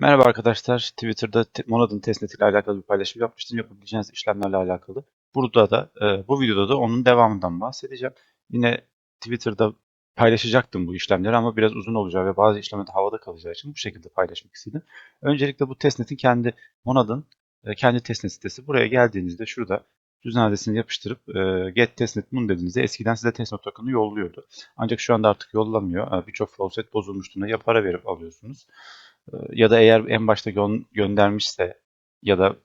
Merhaba arkadaşlar. Twitter'da te- Monad'ın testnet ile alakalı bir paylaşım yapmıştım. Yapabileceğiniz işlemlerle alakalı. Burada da e, bu videoda da onun devamından bahsedeceğim. Yine Twitter'da paylaşacaktım bu işlemleri ama biraz uzun olacağı ve bazı işlemler havada kalacağı için bu şekilde paylaşmak istedim. Öncelikle bu testnetin kendi Monad'ın e, kendi testnet sitesi. Buraya geldiğinizde şurada cüzdan adresini yapıştırıp e, get testnet mun dediğinizde eskiden size testnet token'ı yolluyordu. Ancak şu anda artık yollamıyor. Birçok faucet bozulmuştuğunda ya para verip alıyorsunuz ya da eğer en başta gö- göndermişse ya da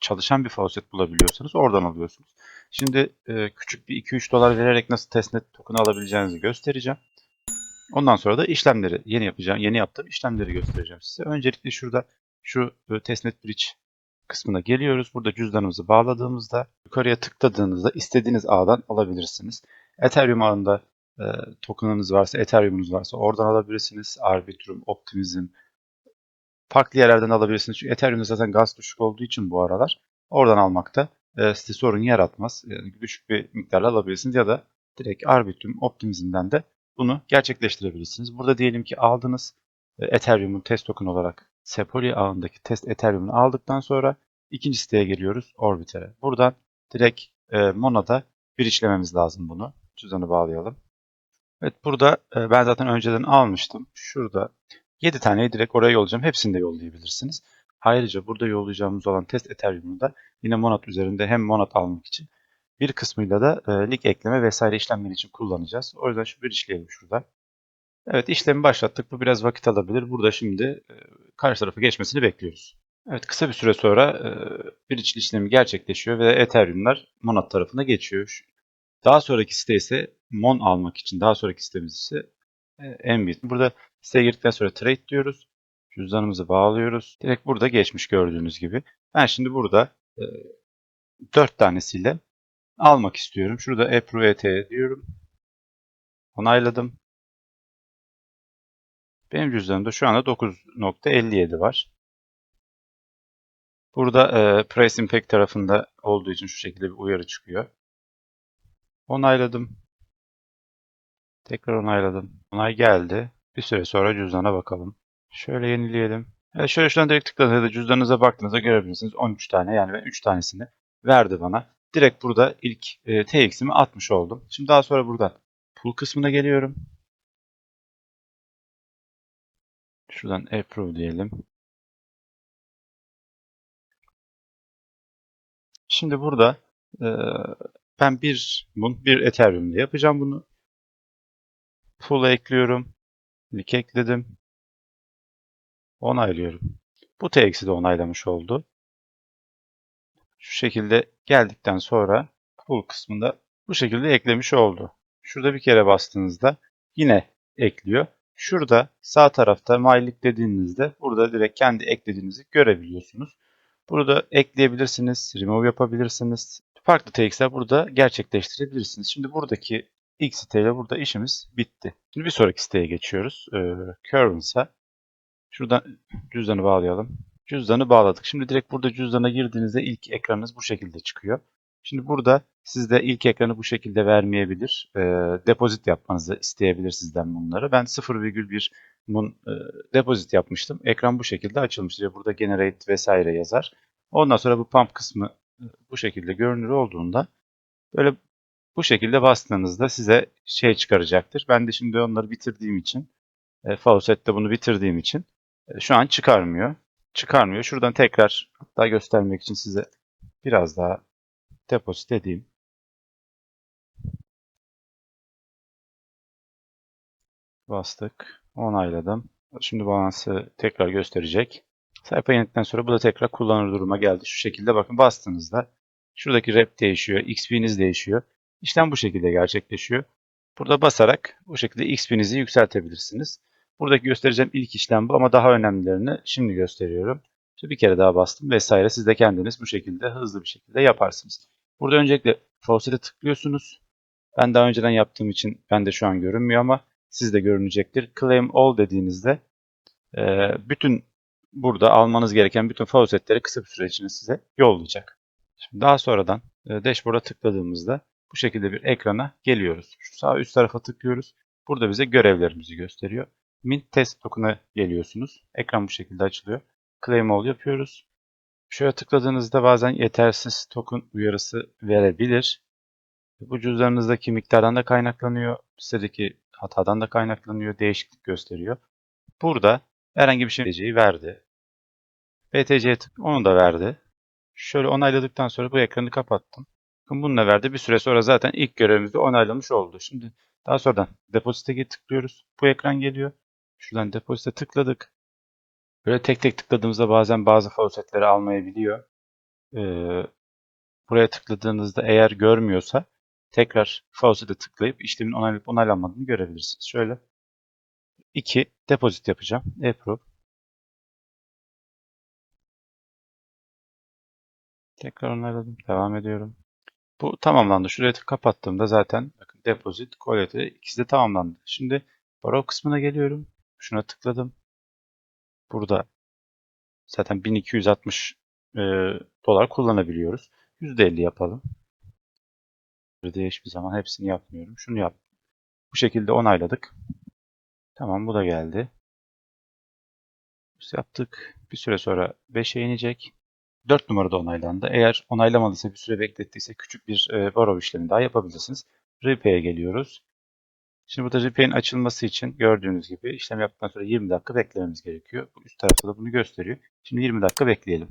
çalışan bir faucet bulabiliyorsanız oradan alıyorsunuz. Şimdi e, küçük bir 2-3 dolar vererek nasıl testnet token alabileceğinizi göstereceğim. Ondan sonra da işlemleri yeni yapacağım, yeni yaptığım işlemleri göstereceğim size. Öncelikle şurada şu e, testnet bridge kısmına geliyoruz. Burada cüzdanımızı bağladığımızda yukarıya tıkladığınızda istediğiniz ağdan alabilirsiniz. Ethereum ağında e, token'ınız varsa, Ethereum'unuz varsa oradan alabilirsiniz. Arbitrum, Optimism, farklı yerlerden alabilirsiniz. Çünkü Ethereum'da zaten gaz düşük olduğu için bu aralar oradan almakta e, size sorun yaratmaz. Yani düşük bir miktarla alabilirsiniz ya da direkt Arbitrum, Optimism'den de bunu gerçekleştirebilirsiniz. Burada diyelim ki aldınız e, Ethereum'un test token olarak Sepoli ağındaki test Ethereum'unu aldıktan sonra ikinci siteye geliyoruz Orbiter'e. Buradan direkt e, Monada bir işlememiz lazım bunu. Cüzdanı bağlayalım. Evet burada e, ben zaten önceden almıştım. Şurada 7 taneyi direkt oraya yollayacağım. Hepsini de yollayabilirsiniz. Ayrıca burada yollayacağımız olan test Ethereum'u da yine Monad üzerinde hem Monad almak için bir kısmıyla da e, lig ekleme vesaire işlemleri için kullanacağız. O yüzden şu bir işleyelim şurada. Evet işlemi başlattık. Bu biraz vakit alabilir. Burada şimdi e, karşı tarafa geçmesini bekliyoruz. Evet kısa bir süre sonra e, bir içli işlemi gerçekleşiyor ve Ethereum'lar Monad tarafına geçiyor. Daha sonraki site ise Mon almak için daha sonraki sitemiz ise e, Mbit. Burada siteye girdikten sonra trade diyoruz. Cüzdanımızı bağlıyoruz. Direkt burada geçmiş gördüğünüz gibi. Ben şimdi burada e, 4 tanesiyle almak istiyorum. Şurada approve ET diyorum. Onayladım. Benim cüzdanımda şu anda 9.57 var. Burada e, Price Impact tarafında olduğu için şu şekilde bir uyarı çıkıyor. Onayladım. Tekrar onayladım. Onay geldi. Bir süre sonra cüzdana bakalım. Şöyle yenileyelim. Evet, şöyle şuradan direkt tıkladığınızda cüzdanınıza baktığınızda görebilirsiniz. 13 tane yani ben 3 tanesini verdi bana. Direkt burada ilk e, TX'imi atmış oldum. Şimdi daha sonra buradan pool kısmına geliyorum. Şuradan approve diyelim. Şimdi burada e, ben bir bir Ethereum ile yapacağım bunu. Pool'a ekliyorum. Link ekledim. Onaylıyorum. Bu TX'i de onaylamış oldu. Şu şekilde geldikten sonra pool kısmında bu şekilde eklemiş oldu. Şurada bir kere bastığınızda yine ekliyor. Şurada sağ tarafta mylik dediğinizde burada direkt kendi eklediğinizi görebiliyorsunuz. Burada ekleyebilirsiniz, remove yapabilirsiniz. Farklı TX'ler burada gerçekleştirebilirsiniz. Şimdi buradaki ilk siteyle burada işimiz bitti. Şimdi bir sonraki siteye geçiyoruz. Ee. Şuradan cüzdanı bağlayalım. Cüzdanı bağladık. Şimdi direkt burada cüzdana girdiğinizde ilk ekranınız bu şekilde çıkıyor. Şimdi burada sizde ilk ekranı bu şekilde vermeyebilir. E, depozit yapmanızı isteyebilir sizden bunları. Ben 0,1 mun e, depozit yapmıştım. Ekran bu şekilde açılmıştır. Burada generate vesaire yazar. Ondan sonra bu pump kısmı e, bu şekilde görünür olduğunda böyle bu şekilde bastığınızda size şey çıkaracaktır. Ben de şimdi onları bitirdiğim için e, Faucet'te bunu bitirdiğim için e, şu an çıkarmıyor. Çıkarmıyor. Şuradan tekrar hatta göstermek için size biraz daha depozit edeyim. Bastık. Onayladım. Şimdi balansı tekrar gösterecek. Sayfa yenildikten sonra bu da tekrar kullanır duruma geldi. Şu şekilde bakın bastığınızda şuradaki rep değişiyor. XP'niz değişiyor. İşlem bu şekilde gerçekleşiyor. Burada basarak bu şekilde XP'nizi yükseltebilirsiniz. Buradaki göstereceğim ilk işlem bu ama daha önemlilerini şimdi gösteriyorum. İşte bir kere daha bastım vesaire. Siz de kendiniz bu şekilde hızlı bir şekilde yaparsınız. Burada öncelikle faucet'e tıklıyorsunuz. Ben daha önceden yaptığım için ben de şu an görünmüyor ama sizde görünecektir. Claim All dediğinizde e, bütün burada almanız gereken bütün faucetleri kısa bir süre içinde size yollayacak. Şimdi daha sonradan e, dashboard'a tıkladığımızda bu şekilde bir ekrana geliyoruz. Şu sağ üst tarafa tıklıyoruz. Burada bize görevlerimizi gösteriyor. Mint test token'a geliyorsunuz. Ekran bu şekilde açılıyor. Claim all yapıyoruz. Şöyle tıkladığınızda bazen yetersiz token uyarısı verebilir. Bu cüzdanınızdaki miktardan da kaynaklanıyor. Sitedeki hatadan da kaynaklanıyor. Değişiklik gösteriyor. Burada herhangi bir şey verdi. BTC'ye tık onu da verdi. Şöyle onayladıktan sonra bu ekranı kapattım. Bununla verdi. Bir süre sonra zaten ilk görevimizde onaylamış oldu. Şimdi daha sonradan depozite tıklıyoruz. Bu ekran geliyor. Şuradan depozite tıkladık. Böyle tek tek tıkladığımızda bazen bazı faucetleri almayabiliyor. Ee, buraya tıkladığınızda eğer görmüyorsa tekrar faucet'e tıklayıp işlemin onaylanıp onaylanmadığını görebilirsiniz. Şöyle 2 depozit yapacağım. Approve. Tekrar onayladım. Devam ediyorum. Bu tamamlandı. Şurayı kapattığımda zaten bakın deposit, collect ikisi de tamamlandı. Şimdi borrow kısmına geliyorum. Şuna tıkladım. Burada zaten 1260 e, dolar kullanabiliyoruz. %50 yapalım. Burada hiçbir zaman hepsini yapmıyorum. Şunu yap. Bu şekilde onayladık. Tamam bu da geldi. Yaptık. Bir süre sonra 5'e inecek. 4 numarada onaylandı. Eğer onaylamadıysa bir süre beklettiyse küçük bir e, borrow işlemi daha yapabilirsiniz. Repay'e geliyoruz. Şimdi burada repay'in açılması için gördüğünüz gibi işlem yaptıktan sonra 20 dakika beklememiz gerekiyor. Üst tarafta da bunu gösteriyor. Şimdi 20 dakika bekleyelim.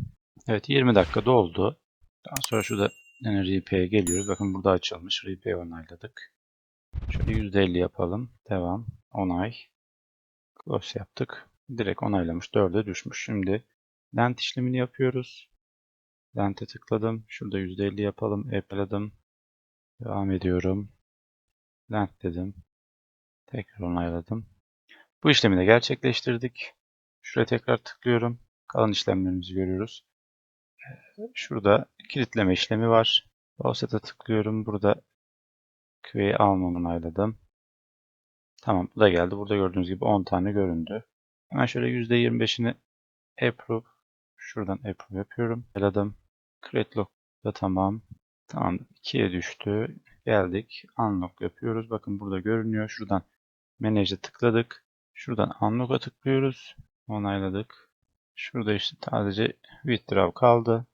Evet 20 dakika doldu. Daha sonra şurada yine repay'e geliyoruz. Bakın burada açılmış. Repay onayladık. Şöyle %50 yapalım. Devam. Onay. Close yaptık. Direkt onaylamış. 4'e düşmüş. Şimdi lent işlemini yapıyoruz. Lent'e tıkladım. Şurada %50 yapalım. Apple'ladım. Devam ediyorum. Lent dedim. Tekrar onayladım. Bu işlemi de gerçekleştirdik. Şuraya tekrar tıklıyorum. Kalan işlemlerimizi görüyoruz. Şurada kilitleme işlemi var. Offset'e tıklıyorum. Burada QA'yı almamı onayladım. Tamam bu da geldi. Burada gördüğünüz gibi 10 tane göründü. Hemen şöyle %25'ini approve. Şuradan approve yapıyorum. Eladım. Create lock da tamam. Tamam 2'ye düştü. Geldik. Unlock yapıyoruz. Bakın burada görünüyor. Şuradan Manage'e tıkladık. Şuradan Unlock'a tıklıyoruz. Onayladık. Şurada işte sadece Withdraw kaldı.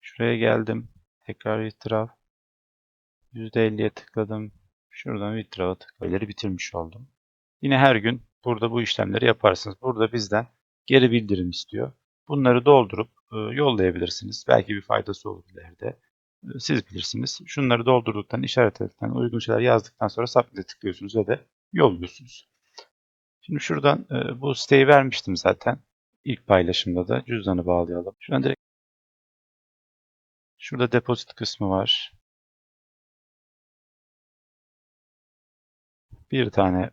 Şuraya geldim. Tekrar Withdraw. %50'ye tıkladım. Şuradan Withdraw'a tıklayıları bitirmiş oldum. Yine her gün burada bu işlemleri yaparsınız. Burada bizden geri bildirim istiyor. Bunları doldurup e, yollayabilirsiniz. Belki bir faydası olur ileride. E, siz bilirsiniz. Şunları doldurduktan, işaretledikten, uygun şeyler yazdıktan sonra Submit'e tıklıyorsunuz ve de yolluyorsunuz. Şimdi şuradan e, bu siteyi vermiştim zaten. İlk paylaşımda da cüzdanı bağlayalım. Şuradan direkt Şurada depozit kısmı var. Bir tane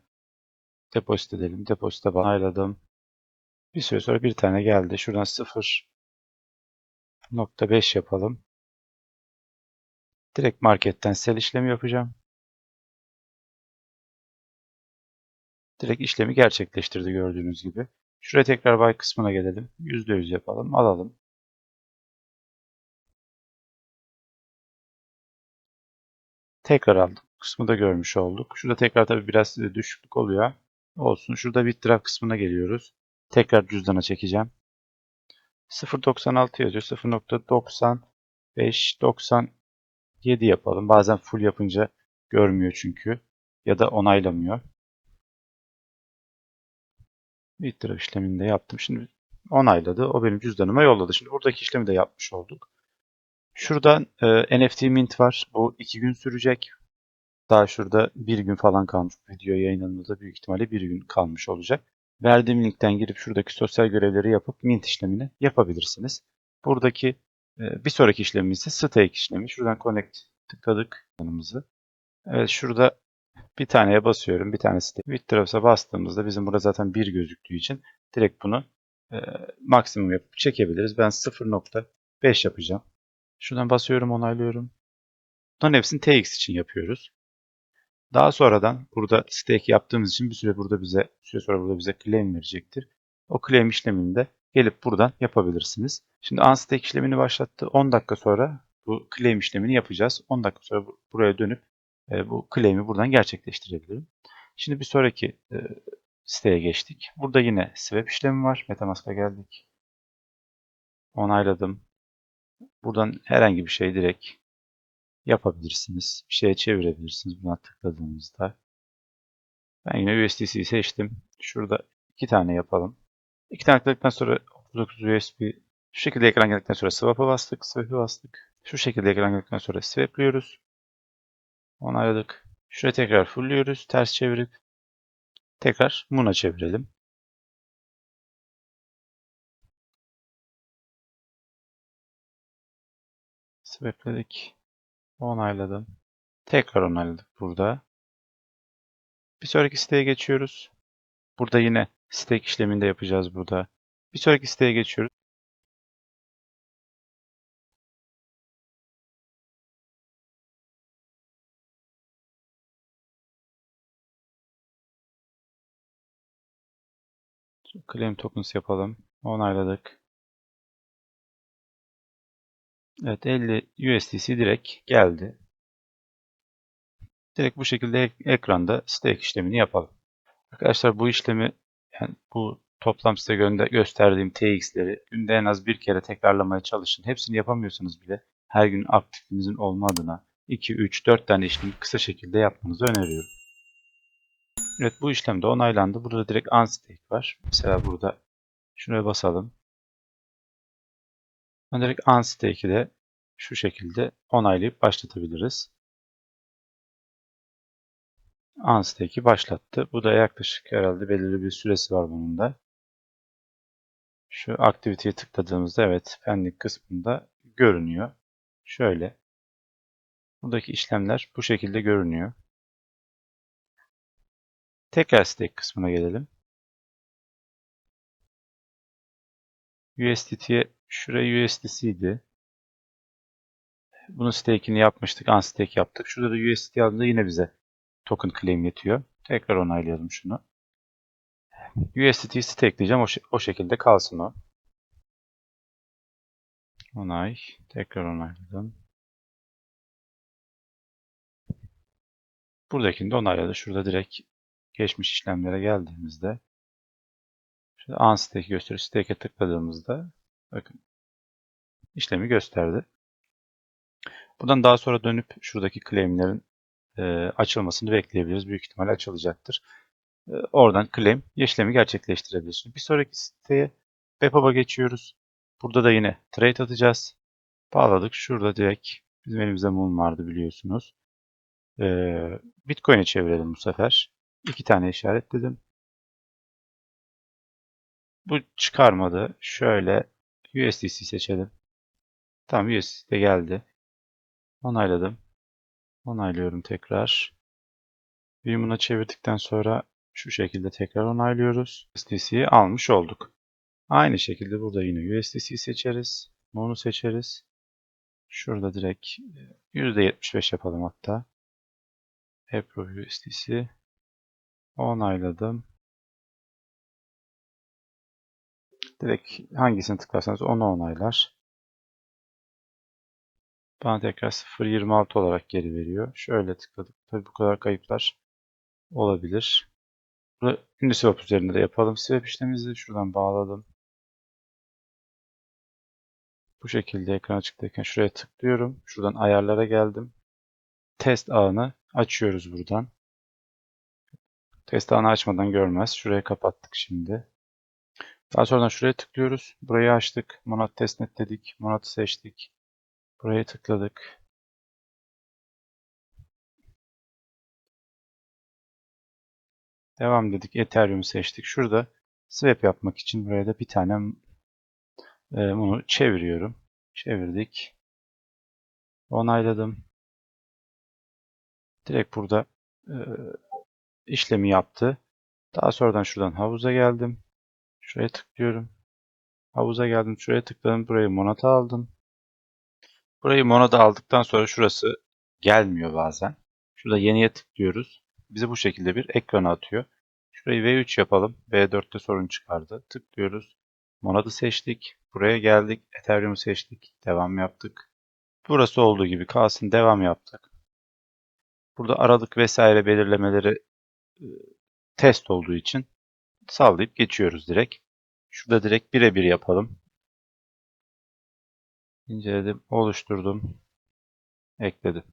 depozit edelim. Depozite bağladım. Bir süre sonra bir tane geldi. Şuradan 0.5 yapalım. Direkt marketten sell işlemi yapacağım. Direkt işlemi gerçekleştirdi gördüğünüz gibi. Şuraya tekrar buy kısmına gelelim. %100 yapalım. Alalım. Tekrar aldım. Kısmı da görmüş olduk. Şurada tekrar tabii biraz düşüklük oluyor. Olsun. Şurada withdraw kısmına geliyoruz. Tekrar cüzdana çekeceğim. 0.96 yazıyor. 0.95 97 yapalım. Bazen full yapınca görmüyor çünkü. Ya da onaylamıyor. Withdraw işlemini de yaptım. Şimdi onayladı. O benim cüzdanıma yolladı. Şimdi buradaki işlemi de yapmış olduk. Şuradan e, NFT Mint var. Bu iki gün sürecek. Daha şurada bir gün falan kalmış. Video yayınlanmada büyük ihtimalle bir gün kalmış olacak. Verdiğim linkten girip şuradaki sosyal görevleri yapıp Mint işlemini yapabilirsiniz. Buradaki e, bir sonraki işlemimiz ise Stake işlemi. Şuradan Connect tıkladık yanımızı. Evet şurada bir taneye basıyorum. Bir tanesi de Withdraws'a bastığımızda bizim burada zaten bir gözüktüğü için direkt bunu e, maksimum yapıp çekebiliriz. Ben 0.5 yapacağım. Şuradan basıyorum, onaylıyorum. Bunların hepsini TX için yapıyoruz. Daha sonradan burada stake yaptığımız için bir süre burada bize bir süre sonra burada bize claim verecektir. O claim işlemini de gelip buradan yapabilirsiniz. Şimdi unstake işlemini başlattı. 10 dakika sonra bu claim işlemini yapacağız. 10 dakika sonra buraya dönüp e, bu claim'i buradan gerçekleştirebilirim. Şimdi bir sonraki e, siteye geçtik. Burada yine swap işlemi var. Metamask'a geldik. Onayladım. Buradan herhangi bir şey direkt yapabilirsiniz. Bir şeye çevirebilirsiniz buna tıkladığınızda. Ben yine USDC'yi seçtim. Şurada iki tane yapalım. İki tane tıkladıktan sonra 39 USB şu şekilde ekran geldikten sonra swap'a bastık. Swap'ı bastık. Şu şekilde ekran geldikten sonra swap'lıyoruz. Onayladık. Şuraya tekrar fullliyoruz. Ters çevirip tekrar Moon'a çevirelim. Swap'ledik. Onayladım. Tekrar onayladık burada. Bir sonraki siteye geçiyoruz. Burada yine stake işlemini de yapacağız burada. Bir sonraki siteye geçiyoruz. Claim tokens yapalım. Onayladık. Evet 50 USDC direkt geldi. Direkt bu şekilde ek- ekranda stake işlemini yapalım. Arkadaşlar bu işlemi yani bu toplam size gösterdiğim TX'leri günde en az bir kere tekrarlamaya çalışın. Hepsini yapamıyorsanız bile her gün aktifinizin olma adına 2, 3, 4 tane işlemi kısa şekilde yapmanızı öneriyorum. Evet bu işlem de onaylandı. Burada direkt unstake var. Mesela burada şuraya basalım. Ben direkt de şu şekilde onaylayıp başlatabiliriz. Unstake'i başlattı. Bu da yaklaşık herhalde belirli bir süresi var bunun da. Şu aktiviteye tıkladığımızda evet pending kısmında görünüyor. Şöyle. Buradaki işlemler bu şekilde görünüyor. Tekrar stake kısmına gelelim. USDT'ye şuraya USDC'ydi. Bunun stake'ini yapmıştık. Unstake yaptık. Şurada da USDT aldığında yine bize token claim yetiyor. Tekrar onaylayalım şunu. USDT'yi stakeleyeceğim. O, o şekilde kalsın o. Onay. Tekrar onayladım. Buradakini de onayladı. Şurada direkt geçmiş işlemlere geldiğimizde şurada unstake gösteriyor. Stake'e tıkladığımızda bakın işlemi gösterdi. Buradan daha sonra dönüp şuradaki claimlerin e, açılmasını bekleyebiliriz. Büyük ihtimalle açılacaktır. E, oradan claim işlemi gerçekleştirebilirsiniz. Bir sonraki siteye Bepap'a geçiyoruz. Burada da yine trade atacağız. Bağladık. Şurada direkt bizim elimizde mum vardı biliyorsunuz. E, Bitcoin'e çevirelim bu sefer. İki tane işaretledim. Bu çıkarmadı. Şöyle USDC seçelim. Tamam USDC geldi. Onayladım. Onaylıyorum tekrar. View'una çevirdikten sonra şu şekilde tekrar onaylıyoruz. USDC'yi almış olduk. Aynı şekilde burada yine USDC seçeriz. Moon'u seçeriz. Şurada direkt e, %75 yapalım hatta. Approve USDC. Onayladım. Direkt hangisini tıklarsanız onu onaylar. Bana tekrar 0.26 olarak geri veriyor. Şöyle tıkladık. Tabii bu kadar kayıplar olabilir. Bunu Uniswap üzerinde de yapalım. Swap işlemimizi şuradan bağladım. Bu şekilde ekran açıktayken şuraya tıklıyorum. Şuradan ayarlara geldim. Test ağını açıyoruz buradan. Test ağını açmadan görmez. Şurayı kapattık şimdi. Daha sonradan şuraya tıklıyoruz. Burayı açtık. Monat testnet dedik. Monat'ı seçtik. Buraya tıkladık. Devam dedik. Ethereum'u seçtik. Şurada swap yapmak için buraya da bir tane e, bunu çeviriyorum. Çevirdik. Onayladım. Direkt burada e, işlemi yaptı. Daha sonradan şuradan havuza geldim. Şuraya tıklıyorum. Havuza geldim. Şuraya tıkladım. Burayı monata aldım. Burayı monada aldıktan sonra şurası gelmiyor bazen. Şurada yeniye tıklıyoruz. Bize bu şekilde bir ekrana atıyor. Şurayı V3 yapalım. V4'te sorun çıkardı. Tıklıyoruz. Monadı seçtik. Buraya geldik. Ethereum'u seçtik. Devam yaptık. Burası olduğu gibi kalsın. Devam yaptık. Burada aralık vesaire belirlemeleri e, test olduğu için sallayıp geçiyoruz direkt. Şurada direkt birebir yapalım. İnceledim, oluşturdum, ekledim.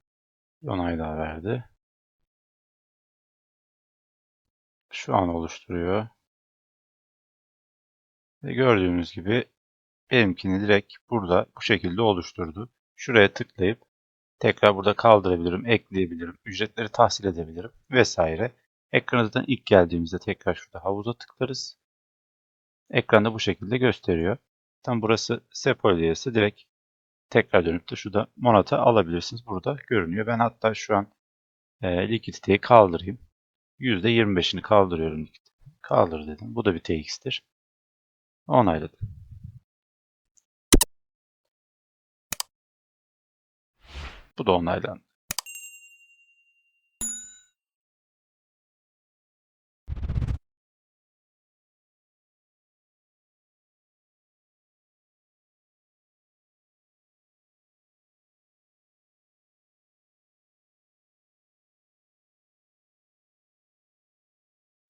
Onay daha verdi. Şu an oluşturuyor. Ve gördüğünüz gibi benimkini direkt burada bu şekilde oluşturdu. Şuraya tıklayıp tekrar burada kaldırabilirim, ekleyebilirim, ücretleri tahsil edebilirim vesaire. Ekrana zaten ilk geldiğimizde tekrar şurada havuza tıklarız. Ekranda bu şekilde gösteriyor. Tam burası Sepol ise direkt tekrar dönüp de şurada Monata alabilirsiniz. Burada görünüyor. Ben hatta şu an e, likiditeyi kaldırayım. %25'ini kaldırıyorum. Kaldır dedim. Bu da bir TX'tir. Onayladım. Bu da onaylandı.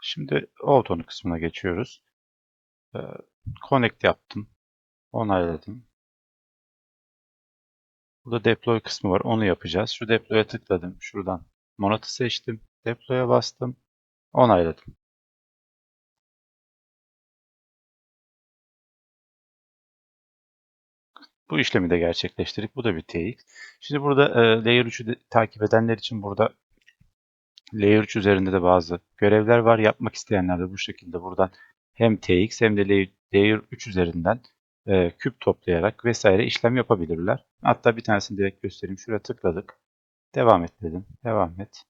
Şimdi Auton'un kısmına geçiyoruz. Ee, Connect yaptım. Onayladım. Burada deploy kısmı var. Onu yapacağız. Şu deploy'a tıkladım. Şuradan Monat'ı seçtim. Deploy'a bastım. Onayladım. Bu işlemi de gerçekleştirdik. Bu da bir TX. Şimdi burada e, Layer 3'ü takip edenler için burada Layer 3 üzerinde de bazı görevler var. Yapmak isteyenler de bu şekilde buradan hem TX hem de Layer 3 üzerinden e, küp toplayarak vesaire işlem yapabilirler. Hatta bir tanesini direkt göstereyim. Şuraya tıkladık. Devam et dedim. Devam et.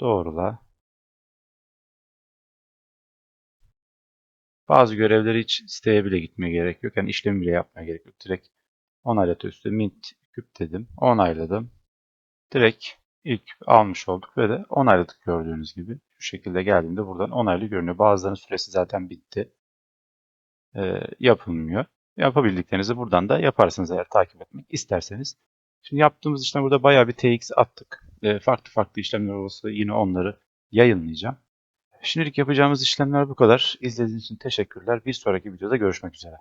Doğrula. Bazı görevleri hiç siteye bile gitmeye gerek yok. Yani işlemi bile yapmaya gerek yok. Direkt onaylat üstü mint küp dedim. Onayladım. Direkt ilk almış olduk ve de onayladık gördüğünüz gibi. Şu şekilde geldiğinde buradan onaylı görünüyor. Bazılarının süresi zaten bitti. Ee, yapılmıyor. Yapabildiklerinizi buradan da yaparsınız eğer takip etmek isterseniz. Şimdi yaptığımız işlem burada bayağı bir TX attık. Ee, farklı farklı işlemler olursa yine onları yayınlayacağım. Şimdilik yapacağımız işlemler bu kadar. İzlediğiniz için teşekkürler. Bir sonraki videoda görüşmek üzere.